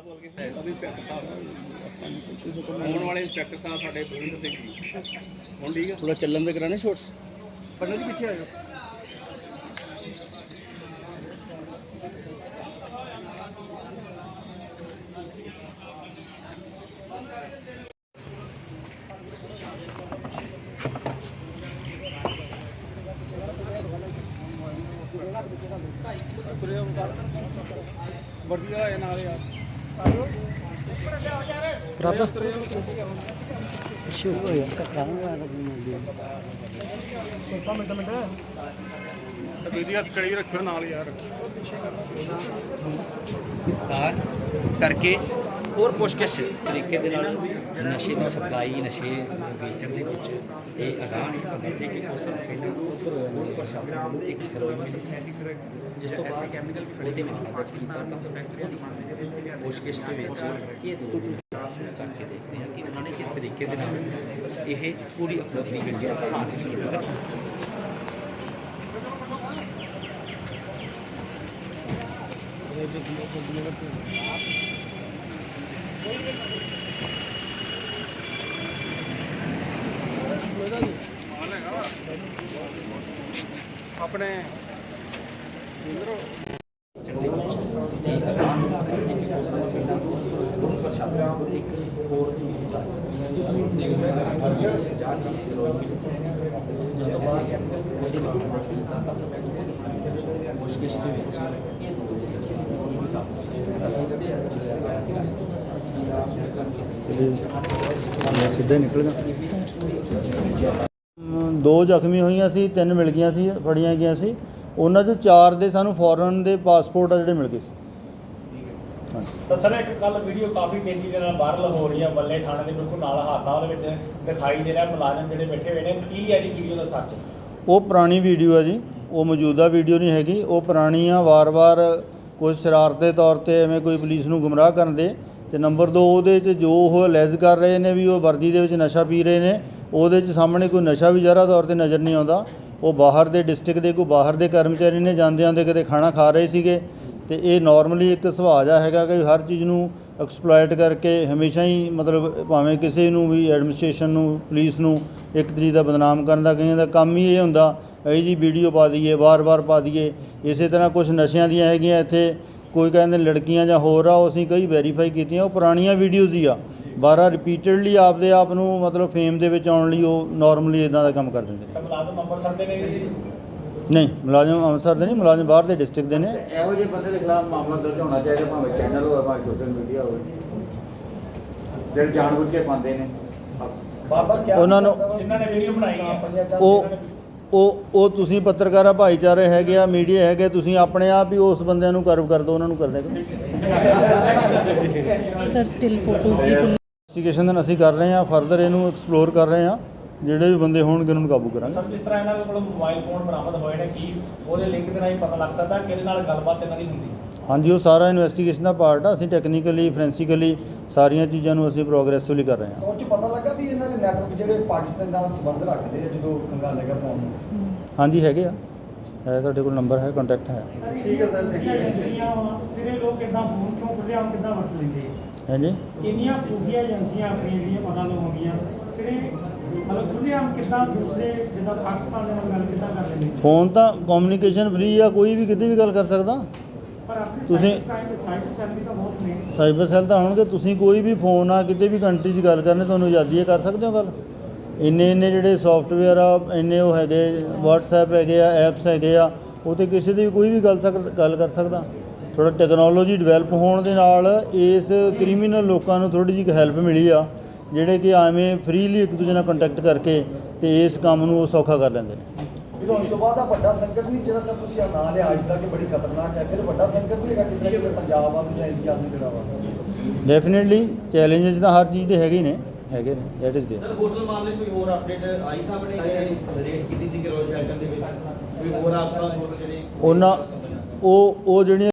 ਦੁਬਾਰਾ ਬੋਲ ਕੇ ਅਭੀ ਇੰਸਪੈਕਟਰ ਸਾਹਿਬ ਆਉਣ ਵਾਲੇ ਇੰਸਪੈਕਟਰ ਸਾਹਿਬ ਸਾਡੇ ਬੋਲਿੰਗ ਸਿੰਘ ਜੀ ਹੁਣ ਠੀਕ ਹੈ ਥੋੜਾ ਚੱਲਣ ਦੇ ਕਰਾਣੇ ਸ਼ੋਰਟਸ ਪੰਨਾ ਜੀ ਪਿੱਛੇ ਆਇਓ ਵਰਦੀ ਵਾਲਾ ਇਹ ਨਾਲ ਯਾਰ ਸ਼ੁਰੂ ਹੋ ਹੱਥ ਕੜੀ ਰੱਖਿਓ ਨਾਲ ਯਾਰ ਕਾਰ ਕਰਕੇ ਹੋਰ ਪੁੱਛਗਿੱਛ ਤਰੀਕੇ ਦੇ ਨਾਲ ਨਸ਼ੇ ਦੀ ਸਪਲਾਈ ਨਸ਼ੇ ਵੇਚਣ ਦੇ ਵਿੱਚ ਇਹ ਅਗਾਹ ਨਹੀਂ ਕਰਦੇ ਤੇ ਕਿ ਉਸ ਪਹਿਲਾਂ ਉਹ ਪ੍ਰਸ਼ਾਸਨ ਨੂੰ ਇੱਕ ਸਰਵੇਲੈਂਸ ਜਿਸ ਤੋਂ ਬਾਅਦ ਕੈਮੀਕਲ ਉਹਦੇ ਵਿੱਚ ਕਾਗਜ਼ ਕੀਤਾ ਤਾਂ ਫੈਕਟਰੀਆਂ ਦੀ ਪੁੱਛਗਿੱਛ ਦੇ ਵਿੱਚ ਇਹ ਦੋ ਨੂੰ ਕਰਕੇ ਦੇਖਦੇ ਹਾਂ ਕਿ ਉਹਨਾਂ ਨੇ ਕਿਸ ਤਰੀਕੇ ਦੇ ਨਾਲ ਇਹ ਪੂਰੀ ਆਪਣੀ ਜਿਹੜੀ ਹਾਸਲ ਕੀਤੀ। ਹੈ। ਆਪਣੇ ਜਿਹੜੇ ਵਿੱਚ ਇਹ ਅਗਾਹ ਨਹੀਂ ਕਰਦੇ ਕਿ ਉਸ ਪ੍ਰਸ਼ਾਸਨ ਕੋਲ ਇੱਕ ਹੋਰ ਦੀ ਜਾਂਚ ਦੀ ਜ਼ਰੂਰਤ ਸੀ ਜਿਸ ਤੋਂ ਬਾਅਦ ਉਹਦੇ ਵਿੱਚ ਕਾਗਜ਼ ਤਾਂ ਮੁਸ਼ਕਿਲ ਦੇ ਵਿੱਚ ਇਹ ਦੋ ਉਸ ਦੇ ਸਿੱਧਾ ਹੀ ਨਿਕਲ ਗਿਆ ਦੋ ਜ਼ਖਮੀ ਹੋਈਆਂ ਸੀ ਤਿੰਨ ਮਿਲ ਗਈਆਂ ਸੀ ਫੜੀਆਂ ਗਈਆਂ ਸੀ। ਉਹਨਾਂ ਚੋਂ ਚਾਰ ਦੇ ਸਾਨੂੰ ਫੋਰਨ ਦੇ ਪਾਸਪੋਰਟ ਆ ਜਿਹੜੇ ਮਿਲ ਗਏ ਸੀ। ਤਾਂ ਸਰ ਇੱਕ ਕੱਲ ਵੀਡੀਓ ਕਾਫੀ ਤੇਜ਼ੀ ਦੇ ਨਾਲ ਵਾਇਰਲ ਹੋ ਰਹੀ ਹੈ ਬੱਲੇ ਥਾਣੇ ਦੇ ਬਿਲਕੁਲ ਨਾਲ ਹਾਤਾ ਉਹਦੇ ਵਿੱਚ ਦਿਖਾਈ ਦੇ ਰਿਹਾ ਮੁਲਾਜ਼ਮ ਜਿਹੜੇ ਬੈਠੇ ਹੋਏ ਨੇ ਕੀ ਹੈ ਜੀ ਵੀਡੀਓ ਦਾ ਸੱਚ? ਉਹ ਪੁਰਾਣੀ ਵੀਡੀਓ ਹੈ ਜੀ ਉਹ ਮੌਜੂਦਾ ਵੀਡੀਓ ਨਹੀਂ ਹੈਗੀ ਉਹ ਪੁਰਾਣੀ ਆ ਵਾਰ-ਵਾਰ ਕੋਈ ਸ਼ਰਾਰਤ ਦੇ ਤੌਰ ਤੇ ਐਵੇਂ ਕੋਈ ਪੁਲਿਸ ਨੂੰ ਗੁੰਮਰਾਹ ਕਰਨ ਦੇ ਤੇ ਨੰਬਰ 2 ਉਹਦੇ 'ਚ ਜੋ ਉਹ ਲੈਜ਼ ਕਰ ਰਹੇ ਨੇ ਵੀ ਉਹ ਵਰਦੀ ਦੇ ਵਿੱਚ ਨਸ਼ਾ ਪੀ ਰਹੇ ਨੇ, ਉਹਦੇ 'ਚ ਸਾਹਮਣੇ ਕੋਈ ਨਸ਼ਾ ਵੀ ਜ਼ਰਾ ਤੌਰ ਤੇ ਨਜ਼ਰ ਨਹੀਂ ਆਉਂਦਾ। ਉਹ ਬਾਹਰ ਦੇ ਡਿਸਟ੍ਰਿਕਟ ਦੇ, ਕੋਈ ਬਾਹਰ ਦੇ ਕਰਮਚਾਰੀ ਨੇ ਜਾਂਦੇ ਆਉਂਦੇ ਕਿਤੇ ਖਾਣਾ ਖਾ ਰਹੇ ਸੀਗੇ। ਤੇ ਇਹ ਨਾਰਮਲੀ ਇੱਕ ਸੁਭਾਅ ਜਿਹਾ ਹੈਗਾ ਕਿ ਹਰ ਚੀਜ਼ ਨੂੰ ਐਕਸਪਲੋਇਟ ਕਰਕੇ ਹਮੇਸ਼ਾ ਹੀ ਮਤਲਬ ਭਾਵੇਂ ਕਿਸੇ ਨੂੰ ਵੀ ਐਡਮਿਨਿਸਟ੍ਰੇਸ਼ਨ ਨੂੰ ਪੁਲਿਸ ਨੂੰ ਇੱਕ ਤਰੀਕੇ ਦਾ ਬਦਨਾਮ ਕਰਨ ਦਾ ਕਈਆਂ ਦਾ ਕੰਮ ਹੀ ਇਹ ਹੁੰਦਾ, ਇਹ ਜੀ ਵੀਡੀਓ ਪਾ ਦਈਏ, ਵਾਰ-ਵਾਰ ਪਾ ਦਈਏ। ਇਸੇ ਤਰ੍ਹਾਂ ਕੁਝ ਨਸ਼ਿਆਂ ਦੀਆਂ ਹੈਗੀਆਂ ਇੱਥੇ ਕੋਈ ਕਹਿੰਦੇ ਲੜਕੀਆਂ ਜਾਂ ਹੋਰ ਆ ਉਹ ਅਸੀਂ ਕਈ ਵੈਰੀਫਾਈ ਕੀਤੀਆਂ ਉਹ ਪੁਰਾਣੀਆਂ ਵੀਡੀਓਜ਼ ਹੀ ਆ। ਬਾਰਾਂ ਰਿਪੀਟਡਲੀ ਆਪਦੇ ਆਪ ਨੂੰ ਮਤਲਬ ਫੇਮ ਦੇ ਵਿੱਚ ਆਉਣ ਲਈ ਉਹ ਨਾਰਮਲੀ ਇਦਾਂ ਦਾ ਕੰਮ ਕਰ ਦਿੰਦੇ ਨੇ। ਮੁਲਾਜ਼ਮ ਅੰਮ੍ਰਿਤਸਰ ਦੇ ਨੇ ਨਹੀਂ ਮੁਲਾਜ਼ਮ ਅੰਮ੍ਰਿਤਸਰ ਦੇ ਨਹੀਂ ਮੁਲਾਜ਼ਮ ਬਾਹਰ ਦੇ ਡਿਸਟ੍ਰਿਕਟ ਦੇ ਨੇ। ਇਹੋ ਜਿਹੇ ਬੰਦੇ ਦੇ ਖਿਲਾਫ ਮਾਮਲਾ ਦਰਜ ਹੋਣਾ ਚਾਹੀਦਾ ਭਾਵੇਂ ਚੈਨਲ ਹੋਵੇ ਭਾਵੇਂ ਸੋਸ਼ਲ ਮੀਡੀਆ ਹੋਵੇ। ਜਿਹੜੇ ਜਾਣਬੁੱਝ ਕੇ ਪਾਉਂਦੇ ਨੇ। ਬਾਬਾ ਕੀ ਉਹਨਾਂ ਨੂੰ- ਜਿਨ੍ਹਾਂ ਨੇ ਵੀਡੀਓ ਬਣਾਈ ਹੈ। ਉਹ ਉਹ ਉਹ ਤੁਸੀਂ ਪੱਤਰਕਾਰਾ ਭਾਈਚਾਰੇ ਹੈਗੇ ਆ ਮੀਡੀਆ ਹੈਗੇ ਤੁਸੀਂ ਆਪਣੇ ਆਪ ਹੀ ਉਸ ਬੰਦਿਆਂ ਨੂੰ ਕਰਵ ਕਰ ਦਿਓ ਉਹਨਾਂ ਨੂੰ ਕਰ ਦਿਓ ਸਰ ਸਟਿਲ ਫੋਟੋਜ਼ ਦੀ ਇਨਵੈਸਟੀਗੇਸ਼ਨ ਅਸੀਂ ਕਰ ਰਹੇ ਹਾਂ ਫਰਦਰ ਇਹਨੂੰ ਐਕਸਪਲੋਰ ਕਰ ਰਹੇ ਹਾਂ। ਜਿਹੜੇ ਵੀ ਬੰਦੇ ਹੋਣਗੇ ਉਹਨਾਂ ਨੂੰ ਕਾਬੂ ਕਰਾਂਗੇ। ਸਰ ਜਿਸ ਤਰ੍ਹਾਂ ਇਹਨਾਂ ਦੇ ਕੋਲ ਮੋਬਾਈਲ ਫੋਨ ਬਰਾਮਦ ਹੋਏ ਨੇ ਕੀ ਉਹਦੇ ਲਿੰਕ ਦੇ ਨਾਲ ਹੀ ਪਤਾ ਲੱਗ ਸਕਦਾ ਕਿ ਇਹਦੇ ਨਾਲ ਗੱਲਬਾਤ ਇਹਨਾਂ ਦੀ ਹੁੰਦੀ? ਹਾਂਜੀ ਉਹ ਸਾਰਾ ਇਨਵੈਸਟੀਗੇਸ਼ਨ ਦਾ ਪਾਰਟ ਆ। ਅਸੀਂ ਟੈਕਨੀਕਲੀ ਫੋਰੈਂਸਿਕਲੀ ਸਾਰੀਆਂ ਚੀਜ਼ਾਂ ਨੂੰ ਅਸੀਂ ਪ੍ਰੋਗਰੈਸਿਵਲੀ ਕਰ ਰਹੇ ਹਾਂ। ਉਹ ਚ ਪਤਾ ਲੱਗਾ ਨੈਟਵਰਕ ਜਿਹੜੇ ਪਾਕਿਸਤਾਨ ਨਾਲ ਸੰਬੰਧ ਰੱਖਦੇ ਆ ਜਦੋਂ ਕੰਗਾ ਲੱਗਾ ਫੋਨ ਨੂੰ? ਹਾਂਜੀ ਹੈਗੇ ਆ। ਹੈ ਤੁਹਾਡੇ ਕੋਲ ਨੰਬਰ ਹੈ ਕੰਟੈਕਟ ਹੈ। ਠੀਕ ਹੈ ਸਰ। ਏਜੰਸੀਆਂ ਫਿਰ ਇਹ ਲੋਕ ਇਦਾਂ ਫੋਨ ਕਿਉਂ ਖੁੱਲਿਆਮ ਕਿੱਦਾਂ ਵਰਤ ਲੈਂਦੇ ਹਾਂਜੀ? ਇੰਨੀਆਂ ਖੂਫੀਆ ਏਜੰਸੀਆਂ ਆਪਣੀਆਂ ਜਿਹੜੀਆਂ ਪਤਾ ਲਗਾਉਂਦੀਆਂ? ਫਿਰ ਇਹ ਮਤਲਬ ਖੁੱਲਿਆਮ ਕਿੱਦਾਂ ਦੂਸਰੇ ਜਿੱਦਾਂ ਪਾਕਿਸਤਾਨ ਦੇ ਨਾਲ ਗੱਲ ਕਿੱਦਾਂ ਕਰ ਲੈਂਦੇ? ਫੋਨ ਤਾਂ ਕਮਿਊਨੀਕੇਸ਼ਨ ਫ੍ਰੀ ਆ ਕੋਈ ਵੀ ਕਿਤੇ ਵੀ ਗੱਲ ਕਰ ਸਕਦਾ। ਤੁਸੀਂ- ਸਾਈਬਰ ਸੈੱਲ ਤਾਂ ਹੋਣਗੇ, ਤੁਸੀਂ ਕੋਈ ਵੀ ਫੋਨ ਆ, ਕਿਤੇ ਵੀ ਕੰਟਰੀ 'ਚ ਗੱਲ ਕਰਨੀ, ਤੁਹਾਨੂੰ ਆਜ਼ਾਦੀ ਹੈ ਕਰ ਸਕਦੇ ਹੋ ਗੱਲ? ਇੰਨੇ ਇੰਨੇ ਜਿਹੜੇ ਸੌਫਟਵੇਅਰ ਆ, ਇੰਨੇ ਉਹ ਹੈਗੇ, WhatsApp ਹੈਗੇ ਆ ਐਪਸ ਹੈਗੇ ਆ, ਉਹ ਤੇ ਕਿਸੇ ਦੀ ਵੀ ਕੋਈ ਵੀ ਗੱਲ ਸਕ- ਗੱਲ ਕਰ ਸਕਦਾ। ਥੋੜਾ ਟੈਕਨੋਲੋਜੀ ਡਿਵੈਲਪ ਹੋਣ ਦੇ ਨਾਲ ਇਸ ਕ੍ਰਿਮੀਨਲ ਲੋਕਾਂ ਨੂੰ ਥੋੜੀ ਜਿਹੀ ਹੈਲਪ ਮਿਲੀ ਆ, ਜਿਹੜੇ ਕਿ ਐਵੇਂ ਫ੍ਰੀਲੀ ਇੱਕ ਦੂਜੇ ਨਾਲ ਕੰਟੈਕਟ ਕਰਕੇ ਤੇ ਇਸ ਕੰਮ ਨੂੰ ਉਹ ਸੌਖਾ ਕਰ ਲੈਂਦੇ ਨੇ। ਫਿਰ ਹੁਣ ਤੋਂ ਬਾਅਦ ਆ ਵੱਡਾ ਸੰਕਟ ਨਹੀਂ ਜਿਹੜਾ ਸਰ ਤੁਸੀਂ ਆ ਨਾਂ ਲਿਆ ਅੱਜ ਦਾ ਕਿ ਬੜੀ ਖਤਰਨਾਕ ਹੈ ਫਿਰ ਵੱਡਾ ਸੰਕਟ ਨਹੀਂ ਹੈਗਾ ਕਿਤੇ ਨਾ ਕਿਤੇ ਪੰਜਾਬ ਆ ਨੂੰ ਜਾਂ ਇੰਡੀਆ ਨੂੰ ਜਿਹੜਾ ਵਾ। ਡੈਫੀਨਿਟਲੀ ਚੈਲੰਜਸ ਤਾਂ ਹਰ ਚੀਜ਼ ਦੇ ਹੈਗੇ ਹੀ ਨੇ ਹੈਗੇ ਨੇ that is there sir hotel ਮਾਮਲੇ 'ਚ ਕੋਈ ਹੋਰ ਅਪਡੇਟ ਆਈ ਸਾਹਮਣੇ ਜਿਹੜੇ ਰੇਡ ਕੀਤੀ ਸੀ ਕਿ ਰੋਲ ਸ਼ੈਲਟਰ ਦੇ ਵਿੱਚ? ਕੋਈ ਹੋਰ ਆਸ-ਪਾਸ ਹੋਰ ਜਿਹੜੇ ਉਹਨਾਂ ਉਹ ਉਹ ਜਿਹੜੀਆਂ